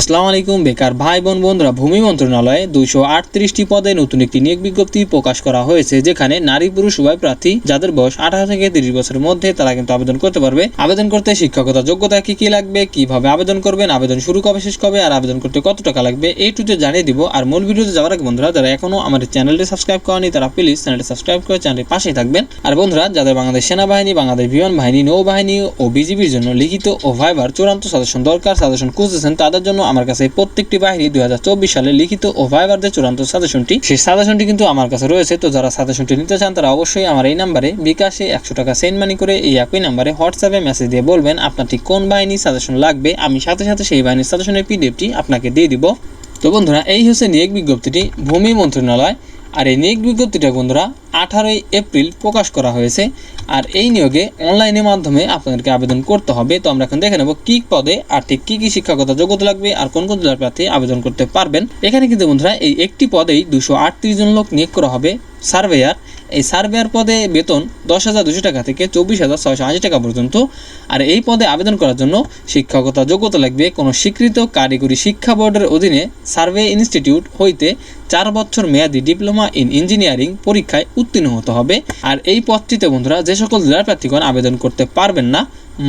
আসসালামু আলাইকুম, বেকার ভাই বোন বন্ধুরা। ভূমি মন্ত্রণালয়ে দুইশো আটত্রিশটি পদে নতুন একটি নিয়োগ বিজ্ঞপ্তি প্রকাশ করা হয়েছে, যেখানে নারী পুরুষ উভয় প্রার্থী, যাদের বয়স আঠারো থেকে তিরিশ বছরের মধ্যে, তারা কিন্তু আবেদন করতে পারবে। আবেদন করতে শিক্ষকতা যোগ্যতা কি কি লাগবে, কীভাবে আবেদন করবেন, আবেদন শুরু কবে, শেষ কবে, আর আবেদন করতে কত টাকা লাগবে এই টুটে জানিয়ে দিব। আর মূল ভিডিওতে যাওয়ার আগে বন্ধুরা, যারা এখনও আমাদের চ্যানেলটি সাবস্ক্রাইব করেনি, তারা প্লিজ চ্যানেলটি সাবস্ক্রাইব করে চ্যানেলের পাশেই থাকবেন। আর বন্ধুরা, যাদের বাংলাদেশ সেনাবাহিনী, বাংলাদেশ বিমান বাহিনী, নৌবাহিনী ও বিজিবির জন্য লিখিত ও ভাইবার চূড়ান্ত সাজেশন দরকার, সাজেশন খুঁজতেছেন, তাদের জন্য আমার কাছে প্রত্যেকটি বাহিনী দুই সালে লিখিত ও ভাইবারদের চূড়ান্ত সাজেশনটি। সেই সাজেশনটি কিন্তু আমার কাছে রয়েছে। তো যারা সাজেশনটি নিতে চান, তারা অবশ্যই আমার এই নাম্বারে বিকাশে একশো টাকা সেন্ড মানি করে এই একই নাম্বারে হোয়াটসঅ্যাপে মেসেজ দিয়ে বলবেন আপনার ঠিক কোন বাহিনী সাজেশন লাগবে। আমি সাথে সাথে সেই বাহিনীর সাজেশনের পিডিএফটি আপনাকে দিয়ে দিব। তো বন্ধুরা, এই হচ্ছে নিয়োগ বিজ্ঞপ্তিটি ভূমি মন্ত্রণালয়। আর এই নিয়োগ বিজ্ঞপ্তিটা বন্ধুরা আঠারোই এপ্রিল প্রকাশ করা হয়েছে। আর এই নিয়োগে অনলাইনের মাধ্যমে আপনাদেরকে আবেদন করতে হবে। তো আমরা এখন দেখে নেব কি পদে আর ঠিক কী কী শিক্ষাগত যোগ্যতা লাগবে আর কোন কোন জেলার প্রার্থী আবেদন করতে পারবেন। এখানে কিন্তু বন্ধুরা এই একটি পদেই দুশো আটত্রিশ জন লোক নিয়োগ করা হবে। সার্ভেয়ার, এই সার্ভেয়ার পদে বেতন দশ হাজার দুশো টাকা থেকে চব্বিশ হাজার ছয়শো আশি টাকা পর্যন্ত। আর এই পদে আবেদন করার জন্য শিক্ষকতা যোগ্যতা লাগবে কোনো স্বীকৃত কারিগরি শিক্ষা বোর্ডের অধীনে সার্ভে ইনস্টিটিউট হইতে চার বছর মেয়াদি ডিপ্লোমা ইন ইঞ্জিনিয়ারিং পরীক্ষায় উত্তীর্ণ হতে হবে। আর এই পদটিতে বন্ধুরা যে সকল জেলার প্রার্থীগণ আবেদন করতে পারবেন না,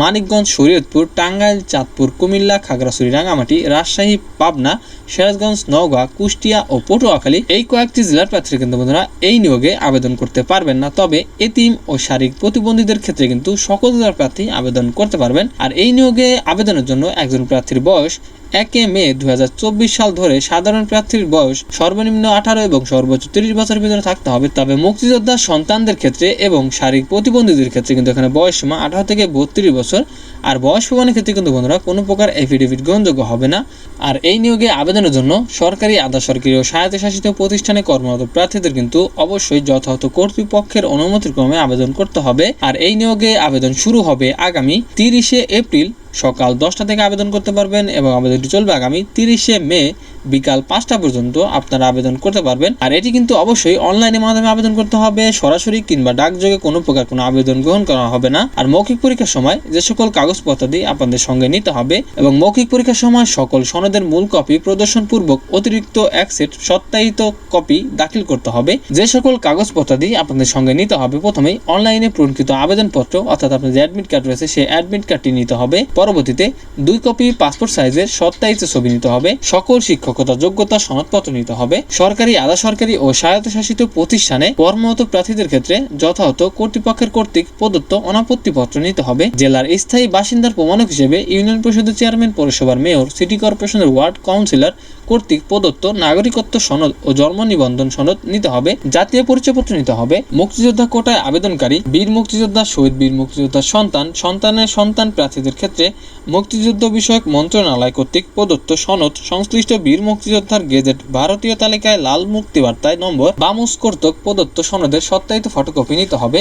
মানিকগঞ্জ, শরীয়তপুর, টাঙ্গাইল, চাঁদপুর, কুমিল্লা, খাগড়াছড়ি রাঙামাটি রাজশাহী, পাবনা, সিরাজগঞ্জ, নওগাঁ, কুষ্টিয়া ও পটুয়াখালী এই কয়েকটি জেলার প্রার্থীরা কিন্তু বন্ধুরা এই নিয়োগে আবেদন করতে পারবেন না। তবে এতিম ও শারীরিক প্রতিবন্ধীদের ক্ষেত্রে কিন্তু সকল জেলার প্রার্থী আবেদন করতে পারবেন। আর এই নিয়োগে আবেদনের জন্য একজন প্রার্থীর বয়স একে মে দুই হাজার চব্বিশ সাল ধরে সাধারণ প্রার্থীর বয়স সর্বনিম্ন আঠারো এবং সর্বোচ্চ তিরিশ বছরের ভিতরে থাকতে হবে। তবে মুক্তিযোদ্ধা সন্তানদের ক্ষেত্রে এবং শারীরিক প্রতিবন্ধীদের ক্ষেত্রে কিন্তু এখানে বয়স সীমা আঠারো থেকে বত্রিশ বছর। আর বয়স প্রমাণের ক্ষেত্রে কিন্তু বন্ধুরা কোনো প্রকার এফিডেভিট গ্রহণযোগ্য হবে না। আর এই নিয়োগে আবেদনের জন্য সরকারি, আধা সরকারি ও স্বায়ত্তশাসিত প্রতিষ্ঠানে কর্মরত প্রার্থীদের কিন্তু অবশ্যই যথাযথ কর্তৃপক্ষের অনুমতির ক্রমে আবেদন করতে হবে। আর এই নিয়োগে আবেদন শুরু হবে আগামী তিরিশে এপ্রিল সকাল দশটা থেকে আবেদন করতে পারবেন এবং আবেদনটি চলবে আগামী তিরিশে মে বিকাল পাঁচটা পর্যন্ত আপনারা আবেদন করতে পারবেন। আর এটি কিন্তু অবশ্যই অনলাইনের মাধ্যমে আবেদন করতে হবে, সরাসরি কিংবা ডাকযোগে কোনো প্রকার কোনো আবেদন গ্রহণ করা হবে না। আর মৌখিক পরীক্ষার সময় যে সকল কাগজপত্রাদি আপনাদের সঙ্গে নিতে হবে এবং মৌখিক পরীক্ষার সময় সকল সনদের মূল কপি প্রদর্শন পূর্বক অতিরিক্ত এক সেট সত্যায়িত কপি দাখিল করতে হবে। যে সকল কাগজপত্রাদি আপনাদের সঙ্গে নিতে হবে, প্রথমেই অনলাইনে পূরণকৃত আবেদনপত্র, অর্থাৎ আপনার যে অ্যাডমিট কার্ড রয়েছে, সেই অ্যাডমিট কার্ডটি নিতে হবে। পরবর্তীতে দুই কপি পাসপোর্ট সাইজের সত্যায়িত ছবি নিতে হবে। সকল শিক্ষকতা যোগ্যতা সনদপত্র নিতে হবে। সরকারি, আধা সরকারি ও স্বায়ত্তশাসিত প্রতিষ্ঠানে কর্মরত প্রার্থীদের ক্ষেত্রে যথাযথ কর্তৃপক্ষের কর্তৃক প্রদত্ত অনাপত্তিপত্র নিতে হবে। জেলার স্থায়ী বাসিন্দার প্রমাণক হিসেবে ইউনিয়ন পরিষদের চেয়ারম্যান, পৌরসভার মেয়র, সিটি কর্পোরেশনের ওয়ার্ড কাউন্সিলর কর্তৃক প্রদত্ত নাগরিকত্ব সনদ ও জন্ম নিবন্ধন সনদ নিতে হবে। জাতীয় পরিচয়পত্র নিতে হবে। মুক্তিযোদ্ধা কোটায় আবেদনকারী, বীর মুক্তিযোদ্ধা, শহীদ বীর মুক্তিযোদ্ধার সন্তান, সন্তানের সন্তান প্রার্থীদের ক্ষেত্রে মুক্তিযুদ্ধ বিষয়ক মন্ত্রণালয় কর্তৃক প্রদত্ত সনদ সংশ্লিষ্ট বীর মুক্তিযোদ্ধার গেজেট ভারতীয় তালিকায় লাল মুক্তিবার্তায় নম্বর বামুস কর্তৃক প্রদত্ত সনদের সত্যায়িত ফটোকপি নিতে হবে।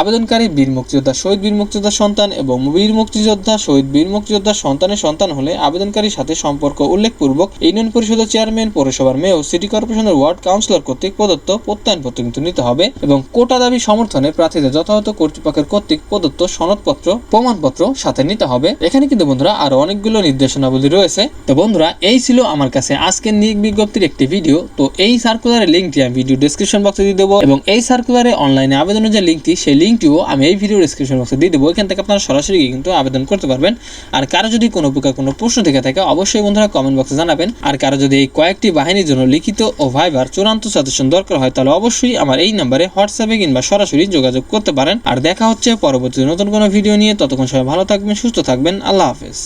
আবেদনকারী বীর মুক্তিযোদ্ধা, শহীদ বীর মুক্তিযোদ্ধার সন্তান এবং বীর মুক্তিযোদ্ধা, শহীদ বীর মুক্তিযোদ্ধার সন্তানের সন্তান হলে আবেদনকারীর সাথে সম্পর্ক উল্লেখপূর্বক ইউনিয়ন পরিষদের চেয়ারম্যান, পৌরসভার মেয়র, সিটি কর্পোরেশনের ওয়ার্ড কাউন্সিলর কর্তৃক প্রদত্ত প্রত্যয়নপত্র কিন্তু নিতে হবে এবং কোটা দাবি সমর্থনে প্রার্থীদের যথাযথ কর্তৃপক্ষের কর্তৃক প্রদত্ত সনদপত্র, প্রমাণপত্র সাথে নিতে হবে। এখানে কিন্তু বন্ধুরা আরও অনেকগুলো নির্দেশনাবলী রয়েছে। তো বন্ধুরা, এই ছিল আমার কাছে আজকের নিয়োগ বিজ্ঞপ্তির একটি ভিডিও। তো এই সার্কুলারের লিঙ্কটি আমি ভিডিও ডিসক্রিপশন বক্সে দিয়ে দেবো এবং এই সার্কুলারে অনলাইনে আবেদনের যে লিঙ্কটি সেই লিঙ্কটিও আমি এই ভিডিও ডিসক্রিপশন বক্সে দিয়ে দেবো। এখান থেকে আপনারা সরাসরি কিন্তু আবেদন করতে পারবেন। আর কারও যদি কোনো প্রকার কোনো প্রশ্ন থেকে থাকে, অবশ্যই বন্ধুরা কমেন্ট বক্সে জানাবেন। আর কারও যদি এই কয়েকটি বাহিনীর জন্য লিখিত ও ভাইবার চূড়ান্ত সাজেশন দরকার হয়, তাহলে অবশ্যই আমার এই নাম্বারে হোয়াটসঅ্যাপে কিংবা সরাসরি যোগাযোগ করতে পারেন। আর দেখা হচ্ছে পরবর্তী নতুন কোনো ভিডিও নিয়ে। ততক্ষণ সবাই ভালো থাকবেন, সুস্থ থাকবেন। আল্লাহ হাফেজ।